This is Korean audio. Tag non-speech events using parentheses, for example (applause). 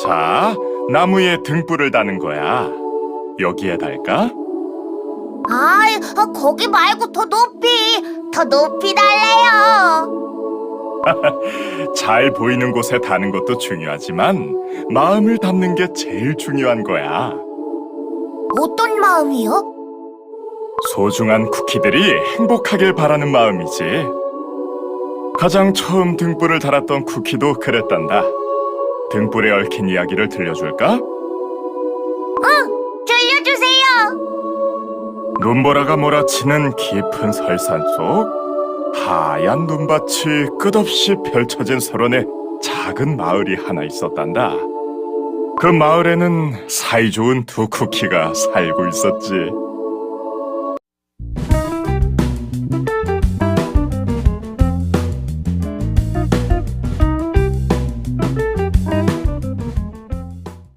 자, 나무에 등불을 다는 거야. 여기에 달까? 아이, 아, 거기 말고 더 높이, 더 높이 달래요. (laughs) 잘 보이는 곳에 다는 것도 중요하지만 마음을 담는 게 제일 중요한 거야. 어떤 마음이요? 소중한 쿠키들이 행복하길 바라는 마음이지. 가장 처음 등불을 달았던 쿠키도 그랬단다. 등불에 얽힌 이야기를 들려줄까? 들려주세요. 눈보라가 몰아치는 깊은 설산 속 하얀 눈밭이 끝없이 펼쳐진 설원에 작은 마을이 하나 있었단다. 그 마을에는 사이좋은 두 쿠키가 살고 있었지.